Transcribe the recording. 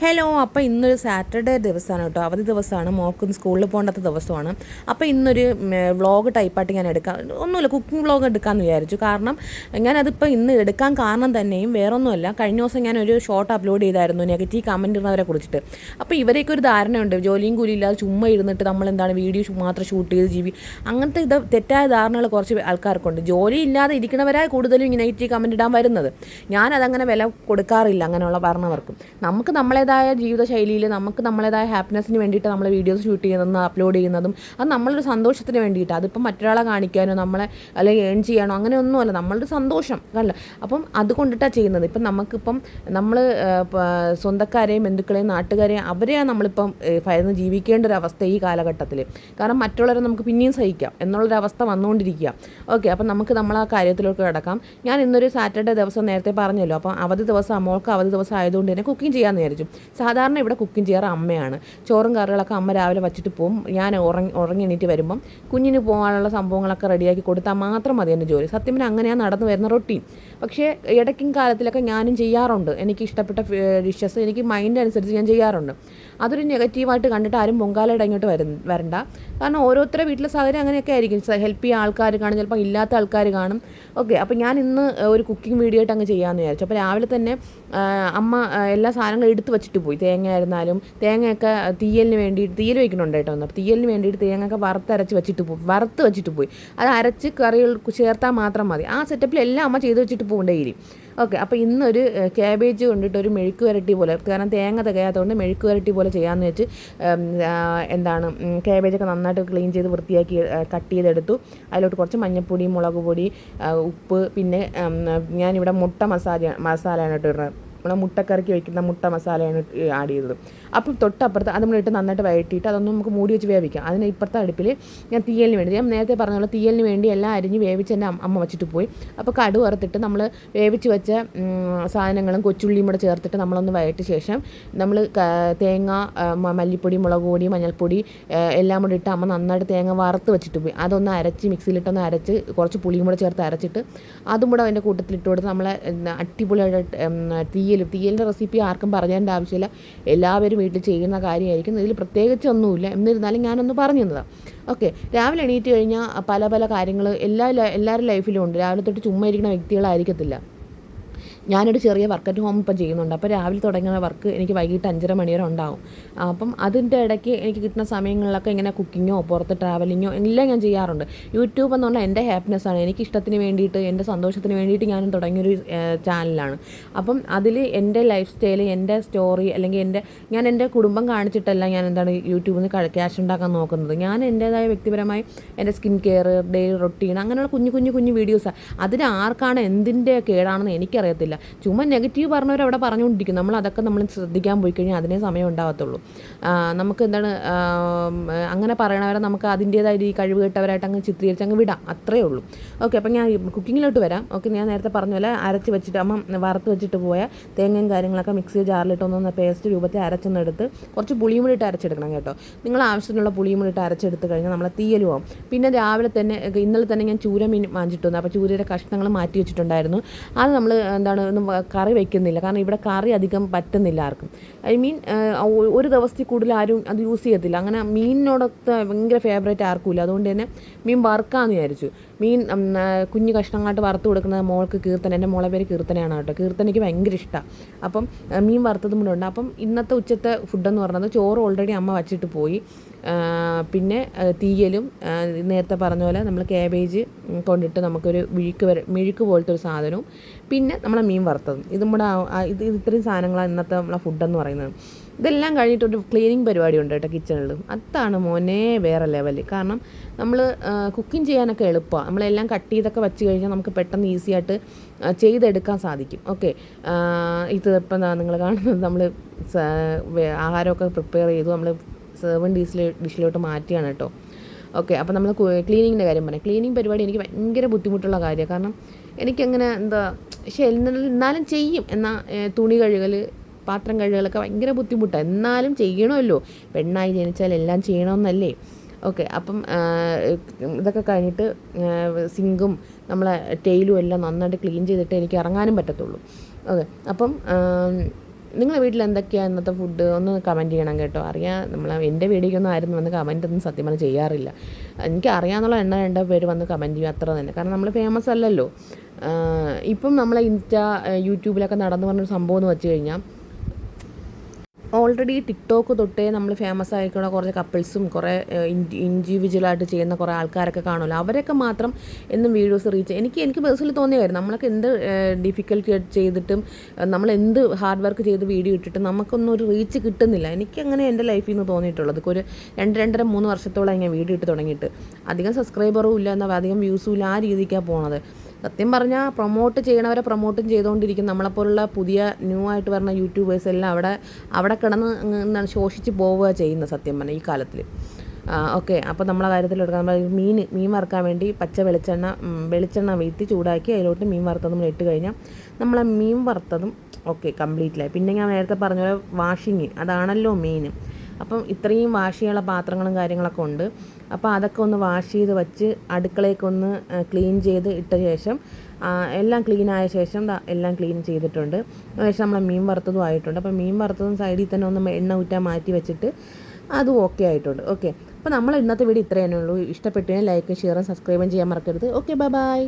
Hello അപ്പോൾ ഇന്നൊരു Saturday ദിവസമാണ് കേട്ടോ. അവധി ദിവസമാണ് മോക്ക് സ്കൂളിൽ പോകേണ്ടാത്ത ദിവസമാണ്. അപ്പോൾ ഇന്നൊരു വ്ളോഗ് ടൈപ്പായിട്ട് ഞാൻ എടുക്കാം. ഒന്നുമില്ല കുക്കിംഗ് വ്ളോഗ് എടുക്കാമെന്ന് വിചാരിച്ചു. കാരണം ഞാനതിപ്പോൾ ഇന്ന് എടുക്കാൻ കാരണം തന്നെയും വേറൊന്നുമല്ല. കഴിഞ്ഞ ദിവസം ഞാനൊരു ഷോർട്ട് അപ്ലോഡ് ചെയ്തായിരുന്നു നെഗറ്റീവ് കമന്റ് ഇടുന്നവരെ കുറിച്ചിട്ട്. അപ്പോൾ ഇവരെയൊക്കെ ഒരു ധാരണയുണ്ട്. ജോലിയും കൂലിയില്ലാതെ ചുമ്മാ ഇരുന്നിട്ട് നമ്മൾ എന്താണ് വീഡിയോ മാത്രം ഷൂട്ട് ചെയ്ത് ജീവി അങ്ങനത്തെ ഇത് തെറ്റായ ധാരണകൾ കുറച്ച് ആൾക്കാർക്കുണ്ട്. ജോലി ഇല്ലാതെ ഇരിക്കുന്നവരായി കൂടുതലും നെഗറ്റീവ് കമന്റ് ഇടാൻ വരുന്നത്. ഞാനതങ്ങനെ വില കൊടുക്കാറില്ല അങ്ങനെയുള്ള പറഞ്ഞവർക്കും. നമുക്ക് നമ്മളെ നമ്മളേതായ ജീവിതശൈലിയിൽ നമുക്ക് നമ്മളേതായ ഹാപ്പിനെസ്സിന് വേണ്ടിയിട്ട് നമ്മൾ വീഡിയോസ് ഷൂട്ട് ചെയ്യുന്നതും അപ്ലോഡ് ചെയ്യുന്നതും അത് നമ്മളൊരു സന്തോഷത്തിന് വേണ്ടിയിട്ട്. അതിപ്പം മറ്റൊരാളെ കാണിക്കാനോ നമ്മളെ അല്ലെങ്കിൽ ഏൺ ചെയ്യാനോ അങ്ങനെ ഒന്നുമല്ല നമ്മളുടെ സന്തോഷം അല്ല? അപ്പം അതുകൊണ്ടിട്ടാണ് ചെയ്യുന്നത്. ഇപ്പം നമുക്കിപ്പം നമ്മൾ സ്വന്തക്കാരെയും ബന്ധുക്കളെയും നാട്ടുകാരെയും അവരെയാണ് നമ്മളിപ്പം ഭയന്ന് ജീവിക്കേണ്ട ഒരു അവസ്ഥ ഈ കാലഘട്ടത്തിൽ കാരണം മറ്റുള്ളവരെ നമുക്ക് പിന്നെയും സഹിക്കാം. എന്നുള്ളൊരവസ്ഥ വന്നുകൊണ്ടിരിക്കുക ഓക്കെ അപ്പം നമുക്ക് നമ്മൾ ആ കാര്യത്തിലേക്ക് കിടക്കാം. ഞാൻ ഇന്നൊരു സാറ്റർഡേ ദിവസം നേരത്തെ പറഞ്ഞല്ലോ. അപ്പം അവധി ദിവസം മോൾക്ക് അവധി ദിവസം ആയതുകൊണ്ട് തന്നെ കുക്കിംഗ് ചെയ്യാമെന്ന് വിചാരിച്ചു. സാധാരണ ഇവിടെ കുക്കിംഗ് ചെയ്യാറ് അമ്മയാണ്. ചോറും കറികളൊക്കെ അമ്മ രാവിലെ വച്ചിട്ട് പോകും ഞാൻ ഉറങ്ങി ഉറങ്ങി എണീറ്റ് വരുമ്പം കുഞ്ഞിന് പോകാനുള്ള സംഭവങ്ങളൊക്കെ റെഡിയാക്കി കൊടുത്താൽ മാത്രം മതി എന്റെ ജോലി. സത്യം പറഞ്ഞാൽ അങ്ങനെയാണ് നടന്നു വരുന്ന റൊട്ടീൻ. പക്ഷേ ഇടയ്ക്കും കാലത്തിലൊക്കെ ഞാനും ചെയ്യാറുണ്ട്. എനിക്ക് ഇഷ്ടപ്പെട്ട ഡിഷസ് എനിക്ക് മൈൻഡ് അനുസരിച്ച് ഞാൻ ചെയ്യാറുണ്ട്. അതൊരു നെഗറ്റീവായിട്ട് കണ്ടിട്ട് ആരും പൊങ്കാലയുടെ ഇങ്ങോട്ട് വരണ്ട. കാരണം ഓരോരുത്തരുടെ വീട്ടിലെ സാഹചര്യം അങ്ങനെയൊക്കെ ആയിരിക്കും. ഹെൽപ്പ് ചെയ്യാൻ ആൾക്കാർ കാണും ചിലപ്പോൾ ഇല്ലാത്ത ആൾക്കാർ കാണും. ഓക്കെ അപ്പോൾ ഞാൻ ഇന്ന് ഒരു കുക്കിംഗ് വീഡിയോ ആയിട്ട് അങ്ങ് ചെയ്യാമെന്ന് വിചാരിച്ചു. അപ്പോൾ രാവിലെ തന്നെ അമ്മ എല്ലാ സാധനങ്ങളും എടുത്ത് വെച്ചിട്ട് പോയി. തേങ്ങ ആയിരുന്നാലും തേങ്ങയൊക്കെ തീയലിന് വേണ്ടിയിട്ട് തീയൽ വയ്ക്കണുണ്ട് കേട്ടോ അപ്പോൾ തീയലിന് വേണ്ടിയിട്ട് തേങ്ങയൊക്കെ വറുത്തരച്ച് വെച്ചിട്ട് പോയി വറുത്ത് വെച്ചിട്ട് പോയി. അത് അരച്ച് കറികൾ ചേർത്താൽ മാത്രം മതി. ആ സെറ്റപ്പിൽ എല്ലാം അമ്മ ചെയ്ത് വെച്ചിട്ട് പോകേണ്ടേരി ഓക്കെ അപ്പോൾ ഇന്നൊരു ക്യാബേജ് കൊണ്ടിട്ട് ഒരു മെഴുക്ക് വരട്ടി പോലെ കാരണം തേങ്ങ തികയാത്തതുകൊണ്ട് മെഴുക്ക് വരട്ടി പോലെ ചെയ്യാമെന്ന് വെച്ച് എന്താണ് ക്യാബേജൊക്കെ നന്നായിട്ട് ക്ലീൻ ചെയ്ത് വൃത്തിയാക്കി കട്ട് ചെയ്തെടുത്തു. അതിലോട്ട് കുറച്ച് മഞ്ഞൾപ്പൊടി മുളക് പൊടി ഉപ്പ് പിന്നെ ഞാനിവിടെ മുട്ട മസാല മസാലയാണ് ഇട്ടിരുന്നത് നമ്മൾ മുട്ടക്കറിക്ക് വയ്ക്കുന്ന മുട്ട മസാലയാണ് ആഡ് ചെയ്തത്. അപ്പം തൊട്ടപ്പുറത്ത് അത് നമ്മളിട്ട് നന്നായിട്ട് വഴറ്റിയിട്ട് അതൊന്നും നമുക്ക് മൂടി വെച്ച് വേവിക്കാം. അതിന് ഇപ്പുറത്തെ അടുപ്പിൽ ഞാൻ തീയലിന് വേണ്ടി ഞാൻ നേരത്തെ പറഞ്ഞ തീയലിന് വേണ്ടി എല്ലാം അരിഞ്ഞ് വേവിച്ച് എന്റെ അമ്മ വെച്ചിട്ട് പോയി. അപ്പോൾ കടു വറുത്തിട്ട് നമ്മൾ വേവിച്ച് വെച്ച സാധനങ്ങളും കൊച്ചുള്ളിയും കൂടെ ചേർത്തിട്ട് നമ്മളൊന്ന് വഴറ്റിയ ശേഷം നമ്മൾ തേങ്ങ മല്ലിപ്പൊടി മുളക് പൊടി മഞ്ഞൾപ്പൊടി എല്ലാം കൂടി ഇട്ട് അമ്മ നന്നായിട്ട് തേങ്ങ വറുത്ത് വെച്ചിട്ട് പോയി. അതൊന്ന് അരച്ച് മിക്സിയിലിട്ടൊന്ന് അരച്ച് കുറച്ച് പുളിയും കൂടെ ചേർത്ത് അരച്ചിട്ട് അതും കൂടെ അതിന്റെ കൂട്ടത്തിലിട്ട് കൊടുത്ത് നമ്മളെ അടിപൊളിയായിട്ട് തീയൽ തീയൽ തീയലിന്റെ റെസിപ്പി ആർക്കും പറഞ്ഞതിന്റെ ആവശ്യമില്ല. എല്ലാവരും വീട്ടിൽ ചെയ്യുന്ന കാര്യമായിരിക്കും. ഇതിൽ പ്രത്യേകിച്ച് ഒന്നുമില്ല. എന്നിരുന്നാലും ഞാനൊന്ന് പറഞ്ഞു തന്നതാണ് ഓക്കെ രാവിലെ എണീറ്റ് കഴിഞ്ഞാൽ പല പല കാര്യങ്ങൾ എല്ലാ എല്ലാവരുടെ ലൈഫിലും ഉണ്ട്. രാവിലെ തൊട്ട് ചുമ്മാ ഇരിക്കുന്ന വ്യക്തികളായിരിക്കത്തില്ല. ഞാനൊരു ചെറിയ വർക്ക് അറ്റ് ഹോം ഇപ്പം ചെയ്യുന്നുണ്ട്. അപ്പോൾ രാവിലെ തുടങ്ങുന്ന വർക്ക് എനിക്ക് വൈകിട്ട് അഞ്ചര മണി വരെ ഉണ്ടാവും. അപ്പം അതിന്റെ ഇടയ്ക്ക് എനിക്ക് കിട്ടുന്ന സമയങ്ങളിലൊക്കെ ഇങ്ങനെ കുക്കിങ്ങോ പുറത്ത് ട്രാവലിങ്ങോ എല്ലാം ഞാൻ ചെയ്യാറുണ്ട്. യൂട്യൂബ് എന്ന് പറഞ്ഞാൽ എന്റെ ഹാപ്പിനെസ്സാണ് എനിക്ക് ഇഷ്ടത്തിന് വേണ്ടിയിട്ട് എന്റെ സന്തോഷത്തിന് വേണ്ടിയിട്ട് ഞാൻ തുടങ്ങിയൊരു ചാനലാണ് അപ്പം അതിൽ എന്റെ ലൈഫ് സ്റ്റൈൽ എന്റെ സ്റ്റോറി അല്ലെങ്കിൽ എന്റെ ഞാൻ എന്റെ കുടുംബം കാണിച്ചിട്ടല്ല ഞാൻ എന്താണ് യൂട്യൂബിൽ നിന്ന് ക്യാഷ് ഉണ്ടാക്കാൻ നോക്കുന്നത്. ഞാൻ എന്റേതായ വ്യക്തിപരമായി എന്റെ സ്കിൻ കെയർ ഡെയിലി റൊട്ടീൻ അങ്ങനെയുള്ള കുഞ്ഞു കുഞ്ഞു കുഞ്ഞു വീഡിയോസ് അതിന് ആർക്കാണ് എന്തിന്റെ കേടാണെന്ന് എനിക്കറിയത്തില്ല. ചുമ്മാ നെഗറ്റീവ് പറഞ്ഞവർ അവിടെ പറഞ്ഞുകൊണ്ടിരിക്കും. നമ്മൾ അതൊക്കെ നമ്മൾ ശ്രദ്ധിക്കാൻ പോയി കഴിഞ്ഞാൽ അതിനേ സമയം ഉണ്ടാകത്തുള്ളൂ നമുക്ക് എന്താണ് അങ്ങനെ പറയണവരെ നമുക്ക് അതിന്റേതായ ഈ കഴിവ് കേട്ടവരായിട്ട് അങ്ങ് ചിത്രീകരിച്ച് അങ്ങ് വിടാം. അത്രേ ഉള്ളൂ. ഓക്കെ അപ്പം ഞാൻ കുക്കിങ്ങിലോട്ട് വരാം. ഓക്കെ ഞാൻ നേരത്തെ പറഞ്ഞ പോലെ അരച്ച് വെച്ചിട്ട് അമ്മ വറുത്ത് വെച്ചിട്ട് പോയ തേങ്ങയും കാര്യങ്ങളൊക്കെ മിക്സി ജാറിലിട്ട് ഒന്ന് പേസ്റ്റ് രൂപത്തിൽ അരച്ചെന്നെടുത്ത് കുറച്ച് പുളിയും കൂടി ഇട്ട് അരച്ചെടുക്കണം കേട്ടോ. നിങ്ങൾ ആവശ്യത്തിനുള്ള പുളിയും കൂടി ഇട്ട് അരച്ചെടുത്ത് കഴിഞ്ഞാൽ നമ്മളെ തീയലും ആവും. പിന്നെ രാവിലെ തന്നെ ഇന്നലെ തന്നെ ഞാൻ ചൂര മീൻ വാങ്ങിച്ചിട്ട് വന്നു അപ്പോൾ ചൂരയുടെ കഷ്ണങ്ങൾ മാറ്റി വെച്ചിട്ടുണ്ടായിരുന്നു. അത് നമ്മൾ എന്താണ് ഒന്നും കറി വയ്ക്കുന്നില്ല കാരണം ഇവിടെ കറി അധികം പറ്റുന്നില്ല ആർക്കും. ഐ മീൻ ഒരു ദിവസത്തിൽ കൂടുതൽ ആരും അത് യൂസ് ചെയ്യത്തില്ല. അങ്ങനെ മീനിനോടൊക്കെ ഭയങ്കര ഫേവറേറ്റ് ആർക്കും ഇല്ല. അതുകൊണ്ട് തന്നെ മീൻ വറുക്കാമെന്ന് വിചാരിച്ചു. മീൻ കുഞ്ഞു കഷ്ണങ്ങളായിട്ട് വറുത്ത് കൊടുക്കുന്നത് മോൾക്ക് കീർത്തന എന്റെ മോളെ പേര് കീർത്തനയാണ് കേട്ടോ. കീർത്തനയ്ക്ക് ഭയങ്കര ഇഷ്ടമാണ് അപ്പം മീൻ വറുത്തതും കൂടെ ഉണ്ട്. അപ്പം ഇന്നത്തെ ഉച്ചത്തെ ഫുഡെന്ന് പറഞ്ഞത് ചോറ് ഓൾറെഡി അമ്മ വച്ചിട്ട് പോയി. പിന്നെ തീയലും നേരത്തെ പറഞ്ഞ പോലെ നമ്മൾ കാബേജ് കൊണ്ടിട്ട് നമുക്കൊരു മിഴുക്ക് വരെ മിഴുക്ക് പോലത്തെ ഒരു സാധനവും. പിന്നെ നമ്മളെ മീൻ വറുത്തതും. ഇതും കൂടെ ഇത് ഇത്രയും സാധനങ്ങളാണ് ഇന്നത്തെ നമ്മളെ ഫുഡെന്ന് പറയുന്നത്. ഇതെല്ലാം കഴിഞ്ഞിട്ടൊരു ക്ലീനിങ് പരിപാടി ഉണ്ട് കേട്ടോ കിച്ചണിൽ അതാണ് മോനെ വേറെ ലെവൽ കാരണം നമ്മൾ കുക്കിംഗ് ചെയ്യാനൊക്കെ എളുപ്പമാണ് നമ്മളെല്ലാം കട്ട് ചെയ്തൊക്കെ വെച്ച് കഴിഞ്ഞാൽ നമുക്ക് പെട്ടെന്ന് ഈസി ആയിട്ട് ചെയ്തെടുക്കാൻ സാധിക്കും. ഓക്കെ ഇത് ഇപ്പം നിങ്ങൾ കാണുന്നത് നമ്മൾ ആഹാരമൊക്കെ പ്രിപ്പയർ ചെയ്തു നമ്മൾ സെർവൻ ഡിഷിൽ ഡിഷിലോട്ട് മാറ്റിയാണ് കേട്ടോ ഓക്കെ അപ്പോൾ നമ്മൾ ക്ലീനിങ്ങിന്റെ കാര്യം പറയാം. ക്ലീനിങ് പരിപാടി എനിക്ക് ഭയങ്കര ബുദ്ധിമുട്ടുള്ള കാര്യമാണ്. കാരണം എനിക്കങ്ങനെ എന്താ പക്ഷേ എന്നാലും ചെയ്യും. എന്നാൽ തുണി കഴുകൽ പാത്രം കഴുകലൊക്കെ ഭയങ്കര ബുദ്ധിമുട്ടാണ് എന്നാലും ചെയ്യണമല്ലോ. പെണ്ണായി ജനിച്ചാൽ എല്ലാം ചെയ്യണമെന്നല്ലേ ഓക്കെ അപ്പം ഇതൊക്കെ കഴിഞ്ഞിട്ട് സിങ്കും നമ്മളെ ടെയിലും എല്ലാം നന്നായിട്ട് ക്ലീൻ ചെയ്തിട്ട് എനിക്ക് ഇറങ്ങാനും പറ്റത്തുള്ളൂ. ഓക്കെ അപ്പം നിങ്ങളുടെ വീട്ടിൽ എന്തൊക്കെയാണ് ഇന്നത്തെ ഫുഡ് ഒന്ന് കമന്റ് ചെയ്യണം കേട്ടോ. അറിയാം നമ്മൾ എന്റെ വീഡിയോക്കൊന്നും ആരും വന്ന് കമന്റ് ഒന്നും സത്യം പറഞ്ഞാൽ ചെയ്യാറില്ല. എനിക്ക് അറിയാമെന്നുള്ള എണ്ണ രണ്ടോ പേര് വന്ന് കമന്റ് ചെയ്യും അത്ര തന്നെ. കാരണം നമ്മൾ ഫേമസ് അല്ലല്ലോ. ഇപ്പം നമ്മളെ ഇൻസ്റ്റ യൂട്യൂബിലൊക്കെ നടന്നു പറഞ്ഞൊരു സംഭവം എന്ന് വെച്ച് കഴിഞ്ഞാൽ ഓൾറെഡി ടിക്ടോക്ക് തൊട്ടേ നമ്മൾ ഫേമസ് ആയിക്കുന്ന കുറേ കപ്പിൾസും കുറേ ഇൻഡിവിജ്വലായിട്ട് ചെയ്യുന്ന കുറേ ആൾക്കാരൊക്കെ കാണുമല്ലോ. അവരൊക്കെ മാത്രം എന്നും വീഡിയോസ് റീച്ച് എനിക്ക് എനിക്ക് പേഴ്സണലി തോന്നിയായിരുന്നു നമ്മളൊക്കെ എന്ത് ഡിഫിക്കൽട്ടി ചെയ്തിട്ടും നമ്മൾ എന്ത് ഹാർഡ് വർക്ക് ചെയ്ത് വീഡിയോ ഇട്ടിട്ടും നമുക്കൊന്നും ഒരു റീച്ച് കിട്ടുന്നില്ല. എനിക്ക് അങ്ങനെ എന്റെ ലൈഫിൽ നിന്ന് തോന്നിയിട്ടുള്ളത്. ഒരു രണ്ട് രണ്ടര മൂന്ന് വർഷത്തോളം ഞാൻ വീഡിയോ ഇട്ട് തുടങ്ങിയിട്ട്. അധികം സബ്സ്ക്രൈബറും ഇല്ല എന്നാൽ അധികം വ്യൂസും ഇല്ല ആ രീതിക്കാണ് പോണത്. സത്യം പറഞ്ഞാൽ പ്രൊമോട്ട് ചെയ്യണവരെ പ്രൊമോട്ടും ചെയ്തുകൊണ്ടിരിക്കും നമ്മളെപ്പോലുള്ള പുതിയ ന്യൂ ആയിട്ട് വരുന്ന യൂട്യൂബേഴ്സ് എല്ലാം അവിടെ അവിടെ കിടന്ന് എന്താണ് ശോഷിച്ച് പോവുക ചെയ്യുന്നത് സത്യം പറഞ്ഞാൽ ഈ കാലത്തിൽ ഓക്കെ അപ്പോൾ നമ്മളെ കാര്യത്തിൽ എടുക്കാൻ മീൻ മീൻ വറുക്കാൻ വേണ്ടി പച്ച വെളിച്ചെണ്ണ വെളിച്ചെണ്ണ വീഴ്ത്തി ചൂടാക്കി അതിലോട്ട് മീൻ വറുത്തത് നമ്മൾ ഇട്ട് കഴിഞ്ഞാൽ നമ്മളെ മീൻ വറുത്തതും ഓക്കെ കംപ്ലീറ്റിലായി പിന്നെ ഞാൻ നേരത്തെ പറഞ്ഞ പോലെ വാഷിങ് അതാണല്ലോ മെയിൻ അപ്പം ഇത്രയും വാഷിയുള്ള പാത്രങ്ങളും കാര്യങ്ങളൊക്കെ ഉണ്ട്. അപ്പോൾ അതൊക്കെ ഒന്ന് വാഷ് ചെയ്ത് വച്ച് അടുക്കളയൊക്കൊന്ന് ക്ലീൻ ചെയ്ത് ഇട്ട ശേഷം എല്ലാം ക്ലീൻ ആയ ശേഷം എല്ലാം ക്ലീൻ ചെയ്തിട്ടുണ്ട്. ശേഷം നമ്മളെ മീൻ വറുത്തതും ആയിട്ടുണ്ട്. അപ്പോൾ മീൻ വറുത്തതും സൈഡിൽ തന്നെ ഒന്ന് എണ്ണ ഊറ്റാൻ മാറ്റി വെച്ചിട്ട് അതും ഓക്കെ ആയിട്ടുണ്ട്. ഓക്കെ. അപ്പോൾ നമ്മൾ ഇന്നത്തെ വീഡിയോ ഇത്രയേ ഉള്ളൂ. ഇഷ്ടപ്പെട്ടു ലൈക്കും ഷെയറും സബ്സ്ക്രൈബും ചെയ്യാൻ മറക്കരുത്. Okay bye bye.